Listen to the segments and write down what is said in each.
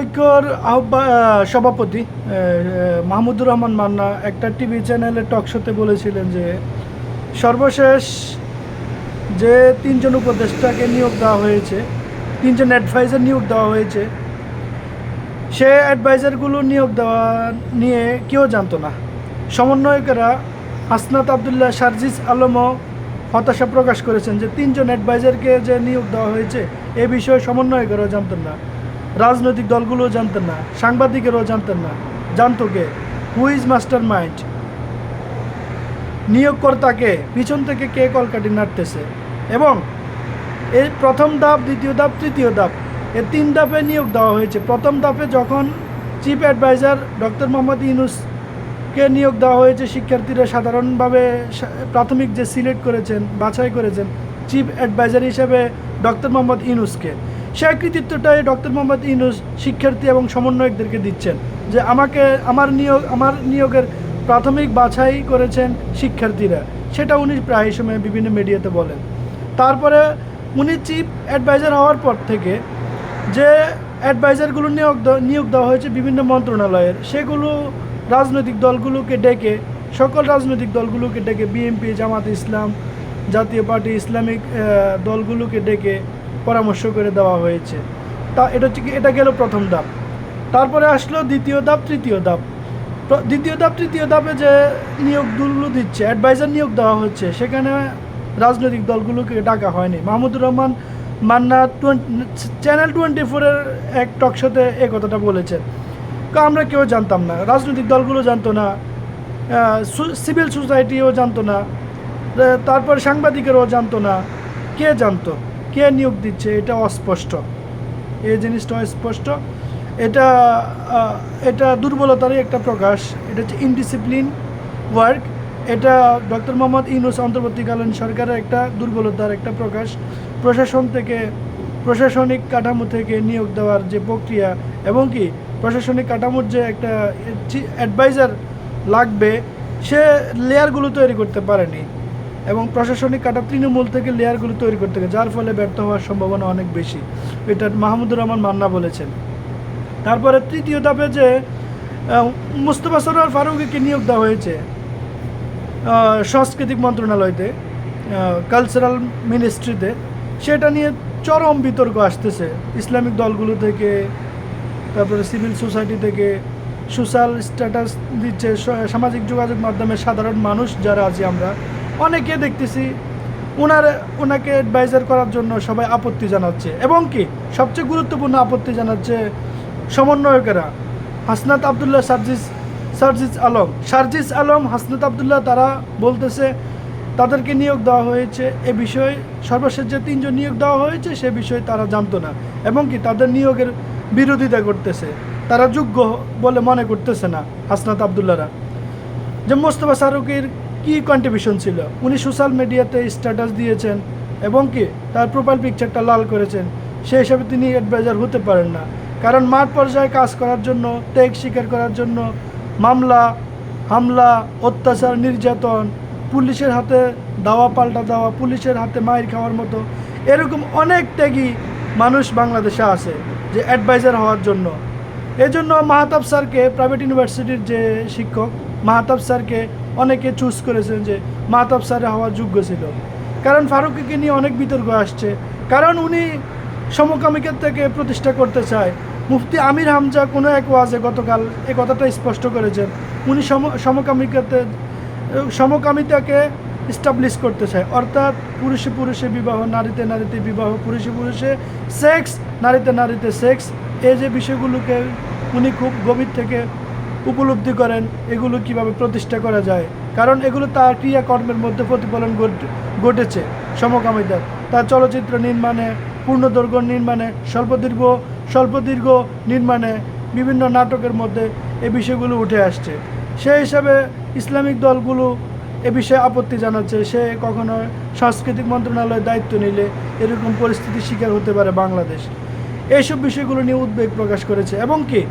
ঐক্যর আহ্বা সভাপতি মাহমুদুর রহমান মান্না একটা টিভি চ্যানেলে টক শোতে বলেছিলেন যে, সর্বশেষ যে তিনজন উপদেষ্টাকে নিয়োগ দেওয়া হয়েছে, তিনজন অ্যাডভাইজার নিয়োগ দেওয়া হয়েছে, সে অ্যাডভাইজারগুলো নিয়োগ দেওয়া নিয়ে কেউ জানতো না। সমন্বয়কেরা হাসনাত আবদুল্লাহ সার্জিস আলমও হতাশা প্রকাশ করেছেন যে, তিনজন অ্যাডভাইজারকে যে নিয়োগ দেওয়া হয়েছে, এ বিষয়ে সমন্বয়কেরাও জানতেন না। রাজনৈতিক দলগুলোও জানতেন না, সাংবাদিকেরাও জানতেন না। জানতো কে? হু ইজ মাস্টার মাইন্ড নিয়োগকর্তাকে, পিছন থেকে কে কলকাটি নাড়তেছে? এবং এই প্রথম ধাপ, দ্বিতীয় ধাপ, তৃতীয় ধাপ, এই তিন ধাপে নিয়োগ দেওয়া হয়েছে। প্রথম ধাপে যখন চিফ অ্যাডভাইজার ডক্টর মোহাম্মদ ইউনুসকে নিয়োগ দেওয়া হয়েছে, শিক্ষার্থীরা সাধারণভাবে প্রাথমিক যে সিলেক্ট করেছেন, বাছাই করেছেন চিফ অ্যাডভাইজার হিসেবে ডক্টর মোহাম্মদ ইউনুসকে। সেই কৃতিত্বটাই ডক্টর মোহাম্মদ ইউনুস শিক্ষার্থী এবং সমন্বয়কদেরকে দিচ্ছেন যে আমাকে, আমার নিয়োগ, আমার নিয়োগের প্রাথমিক বাছাই করেছেন শিক্ষার্থীরা। সেটা উনি প্রায় সময় বিভিন্ন মিডিয়াতে বলেন। তারপরে উনি চিফ অ্যাডভাইজার হওয়ার পর থেকে যে অ্যাডভাইজারগুলো নিয়োগ নিয়োগ দেওয়া হয়েছে বিভিন্ন মন্ত্রণালয়ের, সেগুলো রাজনৈতিক দলগুলোকে ডেকে, সকল রাজনৈতিক দলগুলোকে ডেকে, বিএনপি, জামাত ইসলাম, জাতীয় পার্টি, ইসলামিক দলগুলোকে ডেকে পরামর্শ করে দেওয়া হয়েছে। তা এটা হচ্ছে কি, এটা গেল প্রথম ধাপ। তারপরে আসলো দ্বিতীয় ধাপ, তৃতীয় ধাপ। দ্বিতীয় ধাপ, তৃতীয় ধাপে যে নিয়োগ নিয়োগগুলো দিচ্ছে অ্যাডভাইজার নিয়োগ দেওয়া হচ্ছে, সেখানে রাজনৈতিক দলগুলোকে ডাকা হয়নি। মাহমুদুর রহমান মান্না চ্যানেল টোয়েন্টি ফোরের এক টকশোতে এ কথাটা বলেছেন। আমরা কেউ জানতাম না। রাজনৈতিক দলগুলো জানতো না। সিভিল সোসাইটিও জানতো না। তারপর সাংবাদিকেরও জানতো না। কে জানতো? কে নিয়োগ দিচ্ছে এটা অস্পষ্ট। এই জিনিসটা অস্পষ্ট। এটা এটা দুর্বলতারই একটা প্রকাশ। এটা হচ্ছে ইনডিসিপ্লিন ওয়ার্ক এটা ডক্টর মোহাম্মদ ইউনুস অন্তর্বর্তীকালীন সরকারের একটা দুর্বলতার একটা প্রকাশ। প্রশাসন থেকে, প্রশাসনিক কাঠামো থেকে নিয়োগ দেওয়ার যে প্রক্রিয়া এবং কি, প্রশাসনিক কাঠামোর যে একটা অ্যাডভাইজার লাগবে, সে লেয়ারগুলো তৈরি করতে পারেনি। এবং প্রশাসনিক কাটা তৃণমূল থেকে লেয়ারগুলো তৈরি করতে গেছে যার ফলে ব্যর্থ হওয়ার সম্ভাবনা অনেক বেশি। এটা মাহমুদুর রহমান মান্না বলেছেন। তারপরে তৃতীয় ধাপে যে মুস্তফা সরোয়ার ফারুকিকে নিয়োগ দেওয়া হয়েছে সাংস্কৃতিক মন্ত্রণালয়তে কালচারাল মিনিস্ট্রিতে সেটা নিয়ে চরম বিতর্ক আসতেছে। ইসলামিক দলগুলো থেকে, তারপরে সিভিল সোসাইটি থেকে সোশ্যাল স্ট্যাটাস দিচ্ছে সামাজিক যোগাযোগ মাধ্যমে সাধারণ মানুষ যারা আছি আমরা অনেকে দেখতেছি ওনার ওনাকে অ্যাডভাইজার করার জন্য সবাই আপত্তি জানাচ্ছে। এবং কি, সবচেয়ে গুরুত্বপূর্ণ আপত্তি জানাচ্ছে সমন্বয়কেরা, হাসনাত আবদুল্লাহ সার্জিস সার্জিস আলম। সার্জিস আলম, হাসনাত আবদুল্লাহ, তারা বলতেছে, তাদেরকে নিয়োগ দেওয়া হয়েছে এ বিষয়ে, সর্বশেষ যে তিনজন নিয়োগ দেওয়া হয়েছে সে বিষয়ে তারা জানতো না। এবং কি, তাদের নিয়োগের বিরোধিতা করতেছে। তারা যোগ্য বলে মনে করতেছে না হাসনাত আবদুল্লাহরা। যে মোস্তফা শাহরুখের কী কন্ট্রিবিউশন ছিল? উনি সোশ্যাল মিডিয়াতে স্ট্যাটাস দিয়েছেন এবং কি তার প্রোফাইল পিকচারটা লাল করেছেন। সেই হিসাবে তিনি অ্যাডভাইজার হতে পারেন না। কারণ মাঠ পর্যায়ে কাজ করার জন্য, ত্যাগ স্বীকার করার জন্য মামলা, হামলা, অত্যাচার, নির্যাতন, পুলিশের হাতে দাওয়া পাল্টা দেওয়া, পুলিশের হাতে মায়ের খাওয়ার মতো এরকম অনেক ত্যাগী মানুষ বাংলাদেশে আছে যে অ্যাডভাইজার হওয়ার জন্য। এজন্য মাহাতাব স্যারকে প্রাইভেট ইউনিভার্সিটির যে শিক্ষক, মাহাতাব স্যারকে অনেকে চুজ করেছেন যে মাহাতাব স্যারে হওয়ার যোগ্য ছিল। কারণ ফারুকিকে নিয়ে অনেক বিতর্ক আসছে। কারণ উনি সমকামিকের থেকে প্রতিষ্ঠা করতে চায়। মুফতি আমির হামজা কোনো এক ওয়াজে গতকাল এ কথাটা স্পষ্ট করেছেন। উনি সম, সমকামিকাতে, সমকামিতাকে স্টাবলিশ করতে চায়। অর্থাৎ পুরুষে পুরুষে বিবাহ, নারীতে নারীতে বিবাহ, পুরুষে পুরুষে সেক্স নারীতে নারীতে সেক্স এই যে বিষয়গুলোকে উনি খুব গভীর থেকে উপলব্ধি করেন, এগুলো কীভাবে প্রতিষ্ঠা করা যায়? কারণ এগুলো তার ক্রিয়াকর্মের মধ্যে প্রতিফলন ঘট- ঘটেছে। সমকামিতার তার চলচ্চিত্র নির্মাণে, পূর্ণদৈর্ঘ্য নির্মাণে স্বল্পদীর্ঘ স্বল্পদীর্ঘ নির্মাণে বিভিন্ন নাটকের মধ্যে এ বিষয়গুলো উঠে আসছে। সেই হিসাবে ইসলামিক দলগুলো এ বিষয়ে আপত্তি জানাচ্ছে। সে কখনো সাংস্কৃতিক মন্ত্রণালয়ের দায়িত্ব নিলে এরকম পরিস্থিতির শিকার হতে পারে বাংলাদেশ। এইসব বিষয়গুলো নিয়ে উদ্বেগ প্রকাশ করেছে। এবং কি?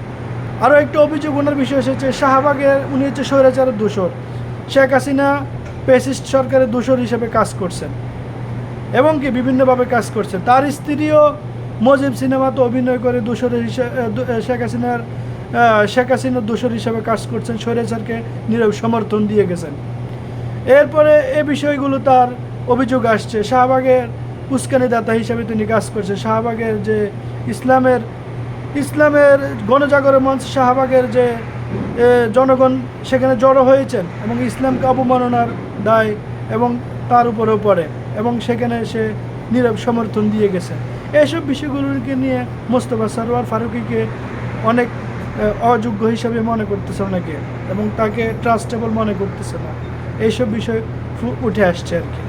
আরও একটা অভিযোগ ওনার বিষয় এসেছে, শাহবাগের উনি হচ্ছে স্বৈরাচারের দূষর। শেখ হাসিনা পেসিস্ট সরকারের দূষর হিসেবে কাজ করছেন এবং কি বিভিন্নভাবে কাজ করছেন। তার স্ত্রীও মজিব সিনেমাতে অভিনয় করে দোসর হিসেবে শেখ হাসিনার শেখ হাসিনার দোসর হিসেবে কাজ করছেন, স্বৈরাচারকে নীরব সমর্থন দিয়ে গেছেন। এরপরে এ বিষয়গুলো তার অভিযোগ আসছে, শাহবাগের উস্কানিদাতা হিসেবে তিনি কাজ করছেন। শাহবাগের যে ইসলামের ইসলামের গণজাগরণ মঞ্চ শাহবাগের যে জনগণ সেখানে জড়ো হয়েছেন এবং ইসলামকে অবমাননার দায় এবং তার উপরেও পড়ে এবং সেখানে সে নীরব সমর্থন দিয়ে গেছে এইসব বিষয়গুলোকে নিয়ে মোস্তফা সরোয়ার ফারুকিকে অনেক অযোগ্য হিসাবে মনে করতেছে অনেকে এবং তাকে ট্রাস্টেবল মনে করতেছে না। এইসব বিষয় উঠে আসছে আর কি।